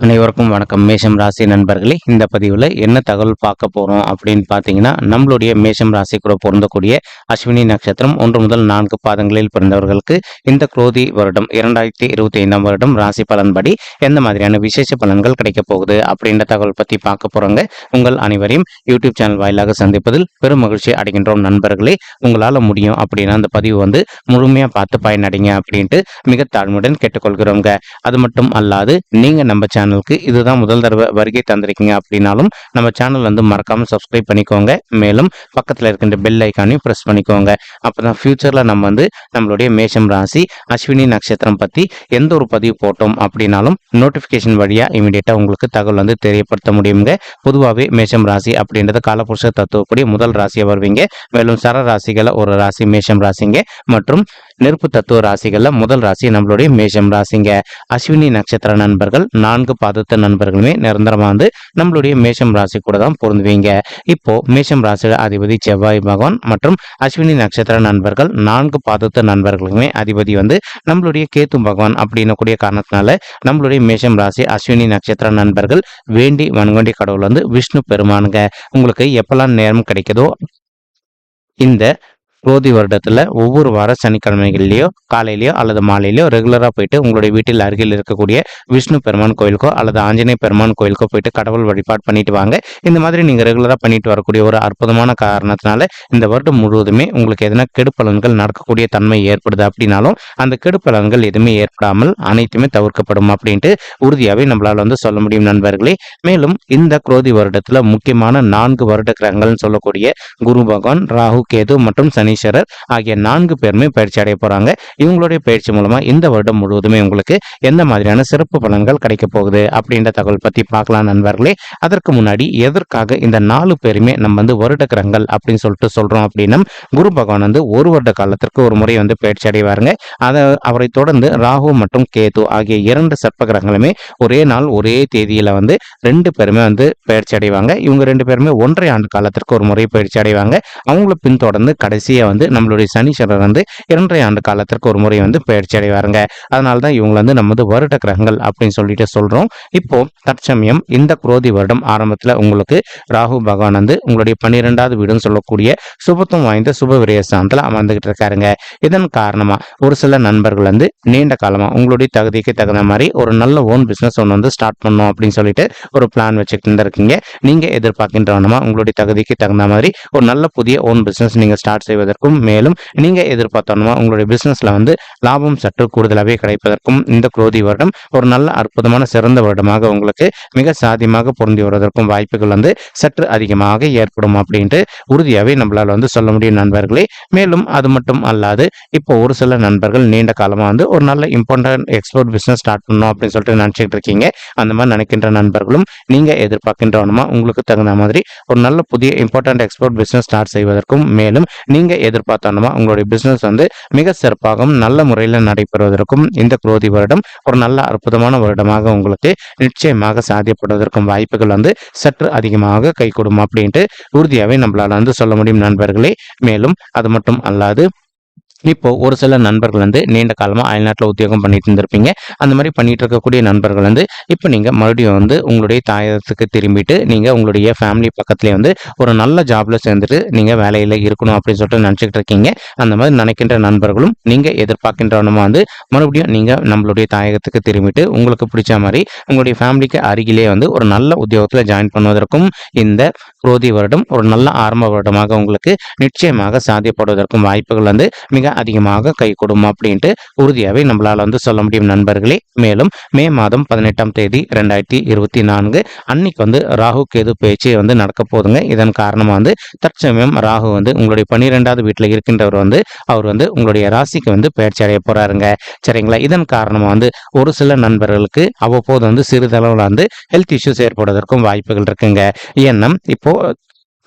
அனைவருக்கும் வணக்கம். மேஷம் ராசி நண்பர்களே இந்த பதிவில் என்ன தகவல் பார்க்க போகிறோம் அப்படின்னு பார்த்தீங்கன்னா நம்மளுடைய மேஷம் ராசி கூட பொருந்தக்கூடிய அஸ்வினி நட்சத்திரம் ஒன்று முதல் நான்கு பாதங்களில் பிறந்தவர்களுக்கு இந்த குரோதி வருடம் இரண்டாயிரத்தி இருபத்தி ஐந்தாம் வருடம் ராசி பலன்படி எந்த மாதிரியான விசேஷ பலன்கள் கிடைக்கப் போகுது அப்படின்ற தகவல் பற்றி பார்க்க போகிறோங்க உங்கள் அனைவரையும் யூடியூப் சேனல் வாயிலாக சந்திப்பதில் பெரும் மகிழ்ச்சி அடைகின்றோம் நண்பர்களே. உங்களால் முடியும் அப்படின்னா அந்த பதிவு வந்து முழுமையாக பார்த்து பயனடைங்க அப்படின்ட்டு மிக தாழ்மையுடன் கேட்டுக்கொள்கிறோங்க. அது மட்டும் அல்லாது நீங்கள் நம்ம சேனலுக்கு இதுதான் முதல் தடவை வருகை தந்திருக்கீங்க அப்படின்னாலும் நம்ம சேனல் வந்து மறக்காமல் சப்ஸ்கிரைப் பண்ணிக்கோங்க. மேலும் பக்கத்தில் இருக்கின்ற பெல் ஐக்கானையும் ப்ரெஸ் பண்ணிக்கோங்க. அப்போ தான் ஃப்யூச்சரில் நம்ம வந்து நம்மளுடைய மேஷம் ராசி அஸ்வினி நட்சத்திரம் பற்றி எந்த ஒரு பதிவு போட்டோம் அப்படின்னாலும் நோட்டிஃபிகேஷன் வழியாக இமீடியட்டாக உங்களுக்கு தகவல் வந்து தெரியப்படுத்த முடியுங்க. பொதுவாகவே மேஷம் ராசி அப்படின்றது காலபுருஷ தத்துவப்படி முதல் ராசியாக வருவீங்க. மேலும் சர ராசிகளை ஒரு ராசி மேஷம் ராசிங்க. மற்றும் நெருப்பு தத்துவ ராசிகளில் முதல் ராசி நம்மளுடைய மேஷம் ராசிங்க. அஸ்வினி நட்சத்திர நண்பர்கள் நான்கு பாதத்த நண்பர்களுமே நிரந்தரமா வந்து நம்மளுடைய மேஷம் ராசி கூட தான் பொருந்துவீங்க. இப்போ மேஷம் ராசியில அதிபதி செவ்வாய் பகவான் மற்றும் அஸ்வினி நட்சத்திர நண்பர்கள் நான்கு பாதத்த நண்பர்களுமே அதிபதி வந்து நம்மளுடைய கேத்து பகவான் அப்படின்னு கூடிய காரணத்தினால நம்மளுடைய மேஷம் ராசி அஸ்வினி நட்சத்திர நண்பர்கள் வேண்டி வன்கொண்டி கடவுள் வந்து விஷ்ணு பெருமானுங்க. உங்களுக்கு எப்பெல்லாம் நேரம் கிடைக்குதோ இந்த குரோதி வருடத்தில் ஒவ்வொரு வார சனிக்கிழமைகள்லையோ காலையிலையோ அல்லது மாலையிலையோ ரெகுலராக போயிட்டு உங்களுடைய வீட்டில் அருகில் இருக்கக்கூடிய விஷ்ணு பெருமான் கோயிலுக்கோ அல்லது ஆஞ்சநேய பெருமான் கோயிலுக்கோ போயிட்டு கடவுள் வழிபாடு பண்ணிட்டு வாங்க. இந்த மாதிரி நீங்கள் ரெகுலராக பண்ணிட்டு வரக்கூடிய ஒரு அற்புதமான காரணத்தினால இந்த வருடம் முழுவதுமே உங்களுக்கு எதனா கெடுப்பலன்கள் நடக்கக்கூடிய தன்மை ஏற்படுது அப்படின்னாலும் அந்த கெடுப்பலன்கள் எதுவுமே ஏற்படாமல் அனைத்துமே தவிர்க்கப்படும் அப்படின்ட்டு உறுதியாகவே நம்மளால் வந்து சொல்ல முடியும் நண்பர்களே. மேலும் இந்த குரோதி வருடத்தில் முக்கியமான நான்கு வருட கிரகங்கள்னு சொல்லக்கூடிய குரு பகவான் ராகு கேது மற்றும் சனி சனீஸ்வரர் ஆகிய நான்கு பேருமே பயிற்சி அடைய போறாங்க. இவங்களுடைய பயிற்சி மூலமா இந்த வருடம் முழுவதுமே உங்களுக்கு எந்த மாதிரியான சிறப்பு பலன்கள் கிடைக்க போகுது அப்படின்ற தகவல் பத்தி பார்க்கலாம் நண்பர்களே. அதற்கு முன்னாடி எதற்காக இந்த நாலு பேருமே நம்ம வந்து வருட கிரகங்கள் அப்படின்னு சொல்லிட்டு சொல்றோம் அப்படின்னா குரு பகவான் வந்து ஒரு வருட காலத்திற்கு ஒரு முறை வந்து பயிற்சி அடைவாருங்க. அதை அவரை தொடர்ந்து ராகு மற்றும் கேது ஆகிய இரண்டு சர்ப்ப கிரகங்களுமே ஒரே நாள் ஒரே தேதியில வந்து ரெண்டு பேருமே வந்து பயிற்சி அடைவாங்க. இவங்க ரெண்டு பேருமே ஒன்றரை ஆண்டு காலத்திற்கு ஒரு முறை பயிற்சி அடைவாங்க. அவங்கள பின்தொடர்ந்து கடைசியா வந்து நம்மளுடைய சனீஸ்வரர் வந்து இரண்டரை ஆண்டு காலத்திற்கு ஒரு முறை வந்து பயிற்சி அடைவாருங்க. அதனால தான் இவங்களை வந்து நம்ம வந்து வருட கிரகங்கள் அப்படின்னு சொல்லிட்டு சொல்றோம். இப்போ தற்சமயம் இந்த குரோதி வருடம் ஆரம்பத்தில் உங்களுக்கு ராகு பகவான் வந்து உங்களுடைய பன்னிரெண்டாவது வீடுன்னு சொல்லக்கூடிய சுபத்துவம் வாய்ந்த சுப விரயஸ்தானத்தில் அமர்ந்துகிட்டு இருக்காருங்க. இதன் காரணமா ஒரு சில நண்பர்கள் வந்து நீண்ட காலமா உங்களுடைய தகுதிக்கு தகுந்த மாதிரி ஒரு நல்ல ஓன் பிசினஸ் ஒன்று வந்து ஸ்டார்ட் பண்ணணும் அப்படின்னு சொல்லிட்டு ஒரு பிளான் வச்சுக்கிட்டு இருந்திருக்கீங்க. நீங்க எதிர்பார்க்கின்றவனமா உங்களுடைய தகுதிக்கு தகுந்த மாதிரி ஒரு நல்ல புதிய ஓன் பிசினஸ் நீங்க ஸ்டார்ட் செய்வதற்கு கிடைப்பதற்கும் மேலும் நீங்க எதிர்பார்த்தோம்னா உங்களுடைய பிசினஸ்ல வந்து லாபம் சற்று கூடுதலாகவே கிடைப்பதற்கும் இந்த குரோதி வருடம் ஒரு நல்ல அற்புதமான சிறந்த வருடமாக உங்களுக்கு மிக சாதியமாக பொருந்தி வருவதற்கும் வாய்ப்புகள் வந்து சற்று அதிகமாக ஏற்படும் அப்படின்ட்டு உறுதியாகவே நம்மளால வந்து சொல்ல முடியும் நண்பர்களே. மேலும் அது மட்டும் அல்லாது இப்போ ஒரு சில நண்பர்கள் நீண்ட காலமாக வந்து ஒரு நல்ல இம்பார்ட்டன்ட் எக்ஸ்போர்ட் பிஸ்னஸ் ஸ்டார்ட் பண்ணணும் அப்படின்னு சொல்லிட்டு நினச்சிட்டு இருக்கீங்க. அந்த மாதிரி நினைக்கின்ற நண்பர்களும் நீங்கள் எதிர்பார்க்கின்றவனுமா? உங்களுக்கு தகுந்த மாதிரி ஒரு நல்ல புதிய இம்பார்ட்டன்ட் எக்ஸ்போர்ட் பிஸ்னஸ் ஸ்டார்ட் செய்வதற்கும் மேலும் நீங்கள் எதிர்பார்த்தோம்னா உங்களுடைய பிசினஸ் வந்து மிக சிறப்பாகவும் நல்ல முறையில் நடைபெறுவதற்கும் இந்த குரோதி வருடம் ஒரு நல்ல அற்புதமான வருடமாக உங்களுக்கு நிச்சயமாக சாத்தியப்படுவதற்கும் வாய்ப்புகள் வந்து சற்று அதிகமாக கைகூடும் அப்படின்ட்டு உறுதியாகவே நம்மளால வந்து சொல்ல முடியும் நண்பர்களே. மேலும் அது மட்டும் அல்லாது இப்போ ஒரு சில நண்பர்கள் வந்து நீண்ட காலமாக அயல்நாட்டில் உத்தியோகம் பண்ணிட்டு இருந்திருப்பீங்க. அந்த மாதிரி பண்ணிட்டு இருக்கக்கூடிய நண்பர்கள் வந்து இப்போ நீங்கள் மறுபடியும் வந்து உங்களுடைய தாயத்துக்கு திரும்பிட்டு நீங்கள் உங்களுடைய ஃபேமிலி பக்கத்துலேயே வந்து ஒரு நல்ல ஜாப்ல சேர்ந்துட்டு நீங்கள் வேலையில் இருக்கணும் அப்படின்னு சொல்லிட்டு நினச்சிக்கிட்டு இருக்கீங்க. அந்த மாதிரி நினைக்கின்ற நண்பர்களும் நீங்கள் எதிர்பார்க்கின்றவனுமா வந்து மறுபடியும் நீங்கள் நம்மளுடைய தாயகத்துக்கு திரும்பிட்டு உங்களுக்கு பிடிச்ச மாதிரி உங்களுடைய ஃபேமிலிக்கு அருகிலே வந்து ஒரு நல்ல உத்தியோகத்தில் ஜாயின் பண்ணுவதற்கும் இந்த குரோதி வருடம் ஒரு நல்ல ஆரம்ப வருடமாக உங்களுக்கு நிச்சயமாக சாத்தியப்படுவதற்கும் வாய்ப்புகள் வந்து மிக அதிகமாக கை கொடுக்கும் அப்படின்ட்டு உறுதியாகவே நம்மளால் வந்து சொல்ல முடியும் நண்பர்களே. மேலும் மே மாதம் பதினெட்டாம் தேதி ரெண்டாயிரத்தி இருபத்தி நான்கு அன்னைக்கு வந்து ராகு கேது பேச்சு வந்து நடக்க போதுங்க இதன் காரணமாக வந்து தற்சமயம் ராகு வந்து உங்களுடைய பன்னிரெண்டாவது வீட்டில் இருக்கின்றவர் வந்து அவர் வந்து உங்களுடைய ராசிக்கு வந்து பயிற்சி அடைய போறாருங்க. சரிங்களா? இதன் காரணமாக வந்து ஒரு சில நண்பர்களுக்கு அவ்வப்போது வந்து சிறிதளவில் வந்து ஹெல்த் இஷ்யூஸ் ஏற்படுவதற்கும் வாய்ப்புகள் இருக்குங்க. ஏன்னா இப்போ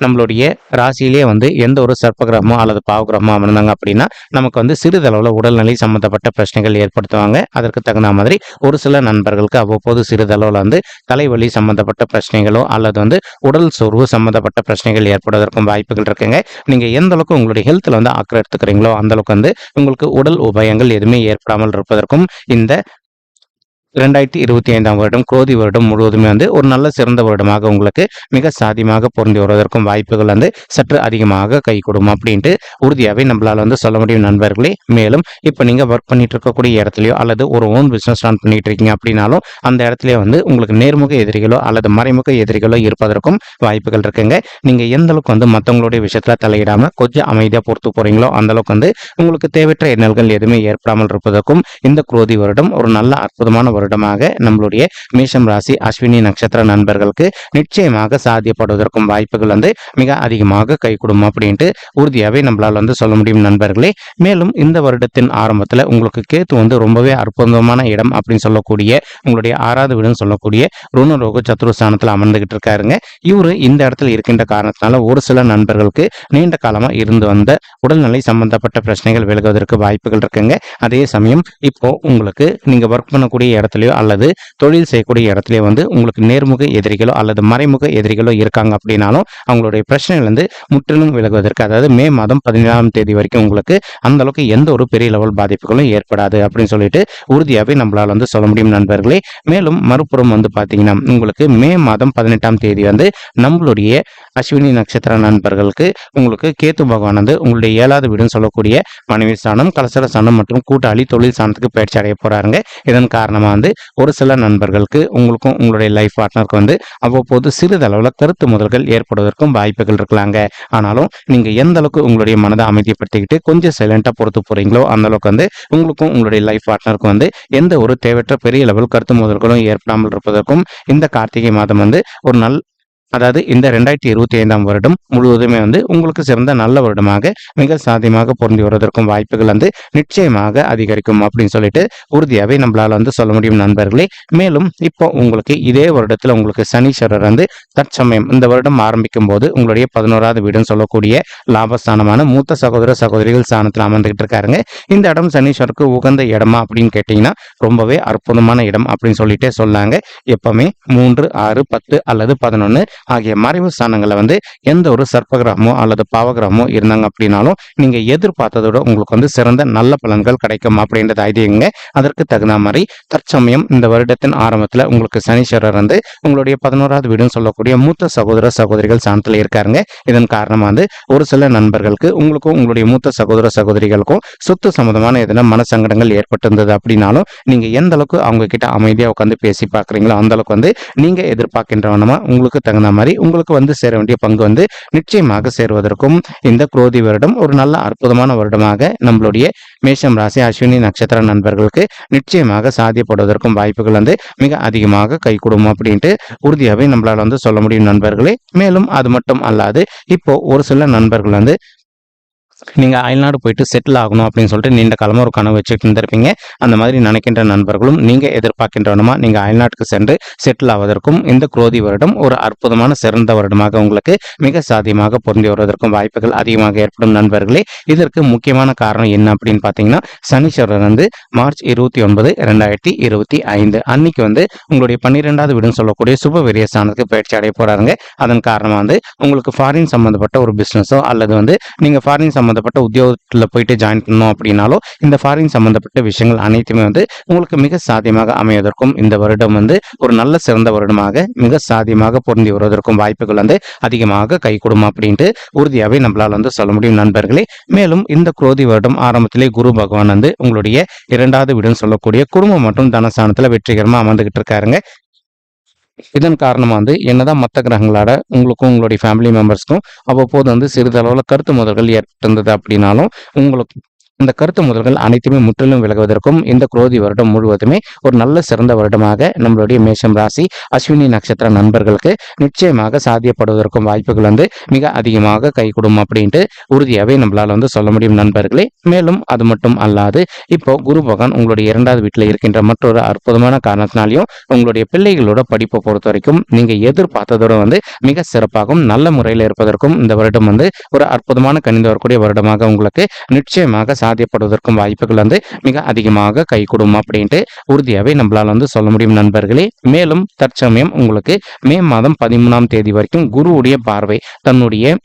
நம்மளுடைய ராசியிலே வந்து எந்த ஒரு சர்ப்பகிரகமோ அல்லது பாவகிரகமோ அமர்ந்தாங்க அப்படின்னா நமக்கு வந்து சிறிதளவில் உடல்நிலை சம்மந்தப்பட்ட பிரச்சனைகள் ஏற்படுத்துவாங்க. அதற்கு தகுந்த மாதிரி ஒரு சில நண்பர்களுக்கு அவ்வப்போது சிறிதளவில் வந்து தலைவலி சம்மந்தப்பட்ட பிரச்சனைகளோ அல்லது வந்து உடல் சோர்வு சம்மந்தப்பட்ட பிரச்சனைகள் ஏற்படுவதற்கும் வாய்ப்புகள் இருக்குங்க. நீங்கள் எந்த அளவுக்கு உங்களுடைய ஹெல்த்தில் வந்து அக்கறை எடுத்துக்கிறீங்களோ அந்த அளவுக்கு வந்து உங்களுக்கு உடல் உபயங்கள் எதுவுமே ஏற்படாமல் இருப்பதற்கும் இந்த இரண்டாயிரத்தி இருபத்தி ஐந்தாம் வருடம் குரோதி வருடம் முழுவதுமே வந்து ஒரு நல்ல சிறந்த வருடமாக உங்களுக்கு மிக சாதியமாக பொருந்தி வருவதற்கும் வாய்ப்புகள் வந்து சற்று அதிகமாக கை கொடுக்கும் அப்படின்ட்டு உறுதியாகவே நம்மளால் வந்து சொல்ல முடியும் நண்பர்களே. மேலும் இப்போ நீங்கள் ஒர்க் பண்ணிட்டு இருக்கக்கூடிய இடத்துலையோ அல்லது ஒரு ஓன் பிஸ்னஸ் ரன் பண்ணிட்டு இருக்கீங்க அப்படின்னாலும் அந்த இடத்துலயே வந்து உங்களுக்கு நேர்முக எதிரிகளோ அல்லது மறைமுக எதிரிகளோ இருப்பதற்கும் வாய்ப்புகள் இருக்குங்க. நீங்கள் எந்த அளவுக்கு வந்து மற்றவங்களுடைய விஷயத்தில் தலையிடாமல் கொஞ்சம் அமைதியாக பொறுத்து போகிறீங்களோ அந்த அளவுக்கு வந்து உங்களுக்கு தேவையற்ற எண்ணல்கள் எதுவுமே ஏற்படாமல் இருப்பதற்கும் இந்த குரோதி வருடம் ஒரு நல்ல அற்புதமான வருடமாக நம்மளுடைய மேஷம் ராசி அஸ்வினி நட்சத்திர நண்பர்களுக்கு நிச்சயமாக சாத்தியப்படுவதற்கும் வாய்ப்புகள் வந்து மிக அதிகமாக கை கொடுக்கும் அப்படின்ட்டு உறுதியாகவே நம்மளால் வந்து சொல்ல முடியும் நண்பர்களே. மேலும் இந்த வருடத்தின் ஆரம்பத்தில் உங்களுக்கு கேத்து வந்து ரொம்பவே அற்புதமான இடம் அப்படின்னு சொல்லக்கூடிய உங்களுடைய ஆறாவது வீடுன்னு சொல்லக்கூடிய ருணரோக சத்ருஸ்தானத்தில் அமர்ந்துகிட்டு இருக்காருங்க. இவரு இந்த இடத்துல இருக்கின்ற காரணத்தினால ஒரு சில நண்பர்களுக்கு நீண்ட காலமாக இருந்து வந்த உடல்நிலை சம்பந்தப்பட்ட பிரச்சனைகள் விலகுவதற்கு வாய்ப்புகள் இருக்குங்க. அதே சமயம் இப்போ உங்களுக்கு நீங்க ஒர்க் பண்ணக்கூடிய இடத்துல இடத்துலையோ அல்லது தொழில் செய்யக்கூடிய இடத்துலையோ வந்து உங்களுக்கு நேர்முக எதிரிகளோ அல்லது மறைமுக எதிரிகளோ இருக்காங்க அப்படின்னாலும் அவங்களுடைய பிரச்சனைகள் வந்து முற்றிலும் விலகுவதற்கு அதாவது மே மாதம் பதினேழாம் தேதி வரைக்கும் உங்களுக்கு அந்த அளவுக்கு எந்த ஒரு பெரிய லெவல் பாதிப்புகளும் ஏற்படாது அப்படின்னு சொல்லிட்டு உறுதியாகவே நம்மளால் வந்து சொல்ல முடியும் நண்பர்களே. மேலும் மறுபுறம் வந்து பார்த்தீங்கன்னா உங்களுக்கு மே மாதம் பதினெட்டாம் தேதி வந்து நம்மளுடைய அஸ்வினி நட்சத்திர நண்பர்களுக்கு உங்களுக்கு கேத்து பகவான் வந்து உங்களுடைய ஏழாவது வீடுன்னு சொல்லக்கூடிய மனைவி ஸ்தானம் கலசர ஸ்தானம் மற்றும் கூட்டாளி தொழில் ஸ்தானத்துக்கு பயிற்சி அடைய போறாருங்க. இதன் காரணமாக வந்து ஒரு சில நண்பர்களுக்கு உங்களுக்கும் உங்களுடைய லைஃப் பார்ட்னருக்கு வந்து அவ்வப்போது சிறிதளவில் கருத்து முதல்கள் ஏற்படுவதற்கும் வாய்ப்புகள் இருக்கலாங்க. ஆனாலும் நீங்க எந்த அளவுக்கு உங்களுடைய மனதை அமைதிப்படுத்திக்கிட்டு கொஞ்சம் சைலண்டாக பொறுத்து போறீங்களோ அந்த அளவுக்கு வந்து உங்களுக்கும் உங்களுடைய லைஃப் பார்ட்னருக்கும் வந்து எந்த ஒரு தேவையற்ற பெரிய லெவல் கருத்து முதல்களும் ஏற்படாமல் இருப்பதற்கும் இந்த கார்த்திகை மாதம் வந்து ஒரு நல் அதாவது இந்த ரெண்டாயிரத்தி இருபத்தி ஐந்தாம் வருடம் முழுவதுமே வந்து உங்களுக்கு சிறந்த நல்ல வருடமாக மிக சாத்தியமாக பொருந்தி வருவதற்கும் வாய்ப்புகள் வந்து நிச்சயமாக அதிகரிக்கும் அப்படின்னு சொல்லிட்டு உறுதியாகவே நம்மளால வந்து சொல்ல முடியும் நண்பர்களே. மேலும் இப்போ உங்களுக்கு இதே வருடத்தில் உங்களுக்கு சனீஸ்வரர் வந்து தற்சமயம் இந்த வருடம் ஆரம்பிக்கும் போது உங்களுடைய பதினோராவது வீடுன்னு சொல்லக்கூடிய லாபஸ்தானமான மூத்த சகோதர சகோதரிகள் ஸ்தானத்தில் அமர்ந்துகிட்டு இருக்காருங்க. இந்த இடம் சனீஸ்வருக்கு உகந்த இடமா அப்படின்னு கேட்டிங்கன்னா ரொம்பவே அற்புதமான இடம் அப்படின்னு சொல்லிட்டே சொல்லாங்க. எப்பவுமே மூன்று ஆறு பத்து அல்லது பதினொன்று ஆகிய மறைவு ஸ்தானங்களில் வந்து எந்த ஒரு சர்ப்பகிரகமோ அல்லது பாவகிரகமோ இருந்தாங்க அப்படின்னாலும் நீங்கள் எதிர்பார்த்ததோட உங்களுக்கு வந்து சிறந்த நல்ல பலன்கள் கிடைக்கும் அப்படின்றது ஐதீகங்க. அதற்கு தகுந்த மாதிரி தற்சமயம் இந்த வருடத்தின் ஆரம்பத்தில் உங்களுக்கு சனீஸ்வரர் வந்து உங்களுடைய பதினோராவது வீடுன்னு சொல்லக்கூடிய மூத்த சகோதர சகோதரிகள் சாணத்தில் இருக்காருங்க. இதன் காரணமாக வந்து ஒரு சில நண்பர்களுக்கு உங்களுக்கும் உங்களுடைய மூத்த சகோதர சகோதரிகளுக்கும் சொத்து சம்பந்தமான எதனா மனசங்கடங்கள் ஏற்பட்டிருந்தது அப்படின்னாலும் நீங்கள் எந்த அளவுக்கு அவங்க கிட்ட அமைதியாக உட்காந்து பேசி பார்க்குறீங்களோ அந்த அளவுக்கு வந்து எதிர்பார்க்கின்ற வண்ணமாக உங்களுக்கு தகுந்த மாதிரி உங்களுக்கு வந்து சேர வேண்டிய பங்கு வந்து நிச்சயமாக சேருவதற்கும் இந்த குரோதி வருடம் ஒரு நல்ல அற்புதமான வருடமாக நம்மளுடைய மேஷம் ராசி அஸ்வினி நட்சத்திர நண்பர்களுக்கு நிச்சயமாக சாத்தியப்படுவதற்கும் வாய்ப்புகள் வந்து மிக அதிகமாக கை கொடுக்கும் அப்படின்ட்டு உறுதியாகவே நம்மளால் வந்து சொல்ல முடியும் நண்பர்களே. மேலும் அது மட்டும் அல்லாது இப்போ ஒரு சில நண்பர்கள் வந்து நீங்கள் அயல்நாடு போயிட்டு செட்டில் ஆகணும் அப்படின்னு சொல்லிட்டு நீண்ட காலமாக ஒரு கனவு வச்சுட்டு இருந்திருப்பீங்க. அந்த மாதிரி நினைக்கின்ற நண்பர்களும் நீங்கள் எதிர்பார்க்கின்றவனுமா நீங்கள் அயல்நாட்டுக்கு சென்று செட்டில் ஆவதற்கும் இந்த குரோதி வருடம் ஒரு அற்புதமான சிறந்த வருடமாக உங்களுக்கு மிக சாதியமாக பொருந்தி வருவதற்கும் வாய்ப்புகள் அதிகமாக ஏற்படும் நண்பர்களே. இதற்கு முக்கியமான காரணம் என்ன அப்படின்னு பார்த்தீங்கன்னா சனீஸ்வரர் வந்து மார்ச் இருபத்தி ஒன்பது ரெண்டாயிரத்தி இருபத்தி ஐந்து அன்னைக்கு வந்து உங்களுடைய பன்னிரெண்டாவது வீடுன்னு சொல்லக்கூடிய சுப விரியஸ்தானத்துக்கு பயிற்சி அடைய போறாருங்க. அதன் காரணமாக வந்து உங்களுக்கு ஃபாரின் சம்பந்தப்பட்ட ஒரு பிஸ்னஸோ அல்லது வந்து நீங்கள் ஃபாரின் சம்மந்தப்பட்ட உத்தியோகத்தில் போயிட்டு ஜாயின் பண்ணோம் அப்படின்னாலும் இந்த ஃபாரின் சம்மந்தப்பட்ட விஷயங்கள் அனைத்துமே வந்து உங்களுக்கு மிக சாத்தியமாக அமைவதற்கும் இந்த வருடம் வந்து ஒரு நல்ல சிறந்த வருடமாக மிக சாத்தியமாக பொருந்தி வருவதற்கும் வாய்ப்புகள் வந்து அதிகமாக கை கொடுமா அப்படின்ட்டு உறுதியாகவே நம்மளால் வந்து சொல்ல முடியும் நண்பர்களே. மேலும் இந்த குரோதி வருடம் ஆரம்பத்திலே குரு பகவான் வந்து உங்களுடைய இரண்டாவது வீடுன்னு சொல்லக்கூடிய குடும்பம் மற்றும் தனஸ்தானத்தில் வெற்றிகரமாக அமர்ந்துகிட்டு இருக்காருங்க. இதன் காரணமாக வந்து என்னதான் மற்ற கிரகங்களோட உங்களுக்கும் உங்களுடைய ஃபேமிலி மெம்பர்ஸ்க்கும் அவ்வப்போது வந்து சிறிதளவில் கருத்து முதல்கள் ஏற்பட்டிருந்தது அப்படின்னாலும் உங்களுக்கு இந்த கருத்து முதல்கள் அனைத்துமே முற்றிலும் விலகுவதற்கும் இந்த குரோதி வருடம் முழுவதுமே ஒரு நல்ல சிறந்த வருடமாக நம்மளுடைய மேஷம் ராசி அஸ்வினி நட்சத்திர நண்பர்களுக்கு நிச்சயமாக சாத்தியப்படுவதற்கும் வாய்ப்புகள் வந்து மிக அதிகமாக கைகூடும் அப்படின்ட்டு உறுதியாகவே நம்மளால் வந்து சொல்ல முடியும் நண்பர்களே. மேலும் அது மட்டும் அல்லாது இப்போ குரு பகவான் உங்களுடைய இரண்டாவது வீட்டில் இருக்கின்ற மற்றொரு அற்புதமான காரணத்தினாலையும் உங்களுடைய பிள்ளைகளோட படிப்பை பொறுத்த வரைக்கும் நீங்கள் எதிர்பார்த்ததோட வந்து மிக சிறப்பாகவும் நல்ல முறையில் இருப்பதற்கும் இந்த வருடம் வந்து ஒரு அற்புதமான கணிந்து வரக்கூடிய வருடமாக உங்களுக்கு நிச்சயமாக சாத்தியப்படுவதற்கும் வாய்ப்புகள் வந்து மிக அதிகமாக கை அப்படின்ட்டு உறுதியாகவே நம்மளால் வந்து சொல்ல முடியும் நண்பர்களே. மேலும் தற்சமயம் உங்களுக்கு மே மாதம் பதிமூணாம் தேதி வரைக்கும் குருவுடைய பார்வை தன்னுடைய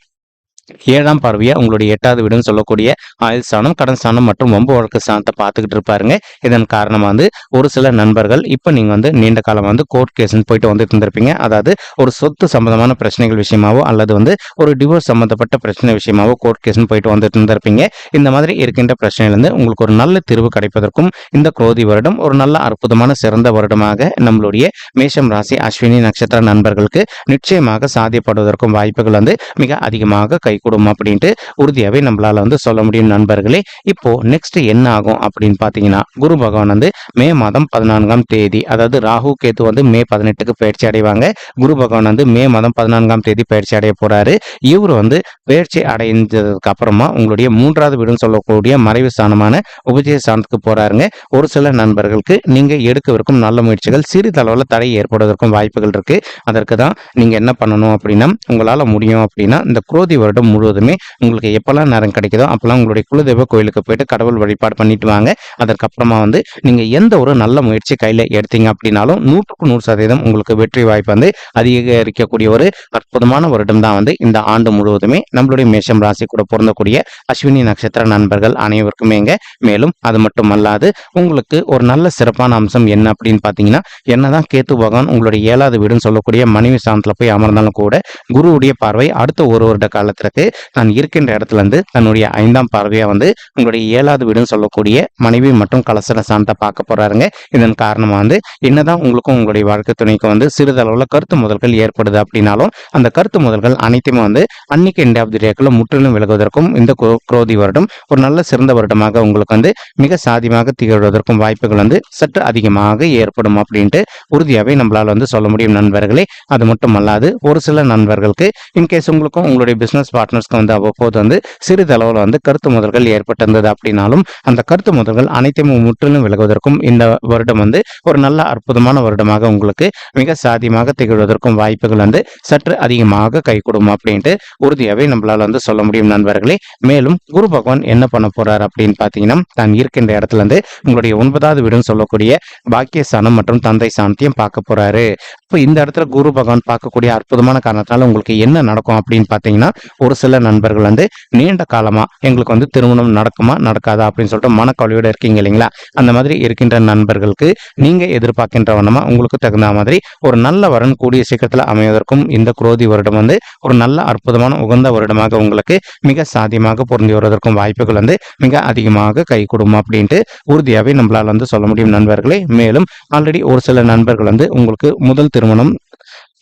ஏழாம் பார்வையா உங்களுடைய எட்டாவது வீடுன்னு சொல்லக்கூடிய ஆயுள் ஸ்தானம் கடன் ஸ்தானம் மற்றும் ஒம்பு வழக்கு ஸ்தானத்தை பார்த்துக்கிட்டு இருப்பாருங்க. இதன் காரணமாக வந்து ஒரு சில நண்பர்கள் இப்போ நீங்கள் வந்து நீண்ட காலம் வந்து கோர்ட் கேஸ்ன்னு போயிட்டு வந்துட்டு இருந்திருப்பீங்க. அதாவது ஒரு சொத்து சம்பந்தமான பிரச்சனைகள் விஷயமாவோ அல்லது வந்து ஒரு டிவோர்ஸ் சம்பந்தப்பட்ட பிரச்சனை விஷயமாவோ கோர்ட் கேஸ்ன்னு போயிட்டு வந்துட்டு இருந்திருப்பீங்க. இந்த மாதிரி இருக்கின்ற பிரச்சனையிலேருந்து உங்களுக்கு ஒரு நல்ல தீர்வு கிடைப்பதற்கும் இந்த குரோதி வருடம் ஒரு நல்ல அற்புதமான சிறந்த வருடமாக நம்மளுடைய மேஷம் ராசி அஸ்வினி நட்சத்திர நண்பர்களுக்கு நிச்சயமாக சாத்தியப்படுவதற்கும் வாய்ப்புகள் வந்து மிக அதிகமாக கை கூடும் அப்படின்ட்டு உறுதியாகவே நம்மளால வந்து சொல்ல முடியும் நண்பர்களே. இப்போ நெக்ஸ்ட் என்ன ஆகும் அப்படின்னு பார்த்தீங்கன்னா குரு பகவான் வந்து மே மாதம் பதினான்காம் தேதி அதாவது ராகு கேத்து வந்து மே பதினெட்டுக்கு பயிற்சி அடைவாங்க. குரு பகவான் வந்து மே மாதம் பதினான்காம் தேதி பயிற்சி அடைய போறாரு. இவர் வந்து பயிற்சி அடைந்ததுக்கு அப்புறமா உங்களுடைய மூன்றாவது வீடுன்னு சொல்லக்கூடிய மறைவு ஸ்தானமான உபஜய ஸ்தானத்துக்கு போறாருங்க. ஒரு சில நண்பர்களுக்கு நீங்க எடுக்கவிருக்கும் நல்ல முயற்சிகள் சிறிதளவில் தடை ஏற்படுவதற்கும் வாய்ப்புகள் இருக்கு. அதற்கு தான் நீங்க என்ன பண்ணணும் அப்படின்னா உங்களால முடியும் அப்படின்னா இந்த குரோதி வருடம் முழுவதுமே உங்களுக்கு எப்பெல்லாம் நேரம் கிடைக்குதோ அப்பெல்லாம் உங்களுடைய குலதெய்வ கோயிலுக்கு போயிட்டு கடவுள் வழிபாடு பண்ணிட்டு வாங்க. அதற்கப்புறமா வந்து நீங்க எந்த ஒரு நல்ல முயற்சி கையில எடுத்தீங்க அப்படின்னாலும் நூற்றுக்கு நூறு சதவீதம் உங்களுக்கு வெற்றி வாய்ப்பு வந்து அதிகரிக்கக்கூடிய ஒரு அற்புதமான வருடம் தான் வந்து இந்த ஆண்டு முழுவதுமே நம்மளுடைய மேஷம் ராசி கூட பொருந்தக்கூடிய அஸ்வினி நட்சத்திர நண்பர்கள் அனைவருக்குமே மேலும் அது மட்டும் அல்லாது உங்களுக்கு ஒரு நல்ல சிறப்பான அம்சம் என்ன அப்படின்னு பார்த்தீங்கன்னா என்னதான் கேத்து பகவான் உங்களுடைய ஏழாவது வீடுன்னு சொல்லக்கூடிய மனைவி ஸ்தானத்தில் போய் அமர்ந்தாலும் கூட குருவுடைய பார்வை அடுத்த ஒரு வருட காலத்திற்கு நான் இருக்கின்ற இடத்துல இருந்து தன்னுடைய ஐந்தாம் பார்வையா வந்து உங்களுடைய ஏழாவது வீடுன்னு சொல்லக்கூடிய மனைவி மற்றும் கலசர சாந்தத்தை பார்க்க போறாருங்க. இதன் காரணமா வந்து என்னதான் உங்களுக்கும் உங்களுடைய வாழ்க்கை துணைக்கும் வந்து சிறிதளவுல கருத்து முதல்கள் ஏற்படுது அப்படின்னாலும் அந்த கருத்து முதல்கள் அனைத்துமே வந்து அன்னைக்கு எண்ட் ஆஃப் தி டேக்குள்ள முற்றிலும் விலகுவதற்கும் இந்த குரோதி வருடம் ஒரு நல்ல சிறந்த வருடமாக உங்களுக்கு வந்து மிக சாதியமாக திகழ்வதற்கும் வாய்ப்புகள் வந்து சற்று அதிகமாக ஏற்படும் அப்படின்ட்டு உறுதியாகவே நம்மளால் வந்து சொல்ல முடியும் நண்பர்களே. அது மட்டும் அல்லாது ஒரு சில நண்பர்களுக்கு இன்கேஸ் உங்களுக்கும் உங்களுடைய பிஸ்னஸ் பார்ட்னர்ஸ்க்கு வந்து அவ்வப்போது வந்து சிறிதளவில் வந்து கருத்து முதல்கள் ஏற்பட்டிருந்தது அப்படின்னாலும் அந்த கருத்து முதல்கள் அனைத்தையும் முற்றிலும் விலகுவதற்கும் இந்த வருடம் வந்து ஒரு நல்ல அற்புதமான வருடமாக உங்களுக்கு மிக சாதியமாக திகழ்வதற்கும் வாய்ப்புகள் வந்து சற்று அதிகமாக கை கொடுக்கும் அப்படின்ட்டு உறுதியாகவே நம்மளால் வந்து சொல்ல முடியும் நண்பர்களே. மேலும் குரு பகவான் என்ன பண்ண போறார் அப்படின்னு பார்த்தீங்கன்னா தான் இருக்கின்ற இடத்துல இருந்து உங்களுடைய ஒன்பதாவது வீடுன்னு சொல்லக்கூடிய பாக்கியஸ்தானம் மற்றும் தந்தை சாந்தியம் பார்க்க போறாரு. இப்போ இந்த இடத்துல குரு பகவான் பார்க்கக்கூடிய அற்புதமான காரணத்தினால உங்களுக்கு என்ன நடக்கும் அப்படின்னு பார்த்தீங்கன்னா ஒரு ஒரு சில நண்பர்கள் வந்து நீண்ட காலமா எங்களுக்கு வந்து திருமணம் நடக்குமா நடக்காதா அப்படின்னு சொல்லிட்டு மனக்கவலையோட இருக்கீங்க இல்லைங்களா? அந்த மாதிரி இருக்கின்ற நண்பர்களுக்கு நீங்க எதிர்பார்க்கின்ற வண்ணமா உங்களுக்கு தகுந்த மாதிரி ஒரு நல்ல வரன் கூடிய சீக்கிரத்தில் அமைவதற்கும் இந்த குரோதி வருடம் வந்து ஒரு நல்ல அற்புதமான உகந்த வருடமாக உங்களுக்கு மிக சாத்தியமாக பொருந்தி வருவதற்கும் வாய்ப்புகள் வந்து மிக அதிகமாக கை கொடுக்கும் அப்படின்ட்டு உறுதியாகவே நம்மளால் வந்து சொல்ல முடியும் நண்பர்களே. மேலும் ஆல்ரெடி ஒரு சில நண்பர்கள் வந்து உங்களுக்கு முதல் திருமணம்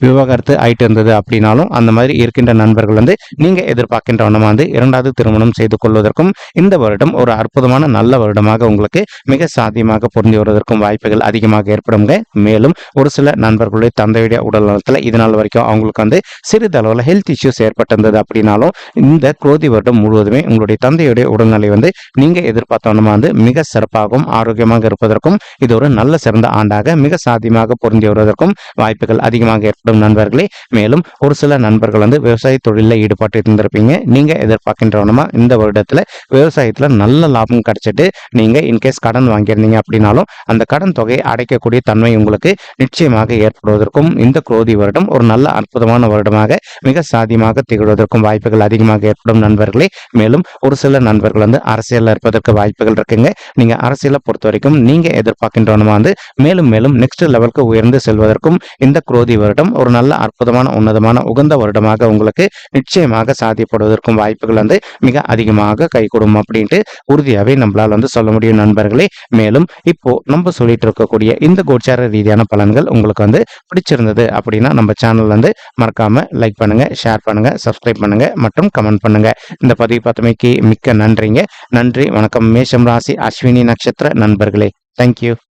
விவாகரத்து ஆயிட்டு இருந்தது அப்படின்னாலும் அந்த மாதிரி இருக்கின்ற நண்பர்கள் வந்து நீங்க எதிர்பார்க்கின்ற வண்ணமா வந்து இரண்டாவது திருமணம் செய்து கொள்வதற்கும் இந்த வருடம் ஒரு அற்புதமான நல்ல வருடமாக உங்களுக்கு மிக சாத்தியமாக பொருந்தி வருவதற்கும் வாய்ப்புகள் அதிகமாக ஏற்படுங்க மேலும் ஒரு சில நண்பர்களுடைய தந்தையுடைய உடல் நலத்தில் இதனால் வரைக்கும் அவங்களுக்கு வந்து சிறிதளவில் ஹெல்த் இஷ்யூஸ் ஏற்பட்டிருந்தது அப்படின்னாலும் இந்த குரோதி வருடம் முழுவதுமே உங்களுடைய தந்தையுடைய உடல்நிலை வந்து நீங்க எதிர்பார்த்தவனமா வந்து மிக சிறப்பாகவும் ஆரோக்கியமாக இருப்பதற்கும் இது ஒரு நல்ல சிறந்த ஆண்டாக மிக சாத்தியமாக பொருந்தி வருவதற்கும் வாய்ப்புகள் அதிகமாக ஏற்படும். ஏற்படும் நண்பர்களே. மேலும் ஒரு சில நண்பர்கள் வந்து விவசாய தொழிலில் ஈடுபட்டு இருந்திருப்பீங்க. நீங்க எதிர்பார்க்கின்றவனமா இந்த வருடத்துல விவசாயத்துல நல்ல லாபம் கிடைச்சிட்டு நீங்க இன்கேஸ் கடன் வாங்கியிருந்தீங்க அப்படின்னாலும் அந்த கடன் தொகையை அடைக்கக்கூடிய தன்மை உங்களுக்கு நிச்சயமாக ஏற்படுவதற்கும் இந்த குரோதி வருடம் ஒரு நல்ல அற்புதமான வருடமாக மிக சாதியமாக திகழ்வதற்கும் வாய்ப்புகள் அதிகமாக ஏற்படும் நண்பர்களே. மேலும் ஒரு சில நண்பர்கள் வந்து அரசியலில் இருப்பதற்கு வாய்ப்புகள் இருக்குங்க. நீங்க அரசியலை பொறுத்த வரைக்கும் நீங்க எதிர்பார்க்கின்றவனமா வந்து மேலும் மேலும் நெக்ஸ்ட் லெவலுக்கு உயர்ந்து செல்வதற்கும் இந்த குரோதி வருடம் ஒரு நல்ல அற்புதமான உன்னதமான உகந்த வருடமாக உங்களுக்கு நிச்சயமாக சாத்தியப்படுவதற்கும் வாய்ப்புகள் வந்து மிக அதிகமாக கைகூடும் அப்படின்ட்டு உறுதியாகவே நம்மளால் வந்து சொல்ல முடியும் நண்பர்களே. மேலும் இப்போ நம்ம சொல்லிட்டு இருக்கக்கூடிய இந்த கோச்சார ரீதியான பலன்கள் உங்களுக்கு வந்து பிடிச்சிருந்தது அப்படின்னா நம்ம சேனல் வந்து மறக்காம லைக் பண்ணுங்க ஷேர் பண்ணுங்க சப்ஸ்கிரைப் பண்ணுங்க மற்றும் கமெண்ட் பண்ணுங்க. இந்த பதிவு பார்த்தமைக்கு மிக்க நன்றிங்க. நன்றி வணக்கம். மேஷம் ராசி அஸ்வினி நட்சத்திர நண்பர்களே. தேங்க்யூ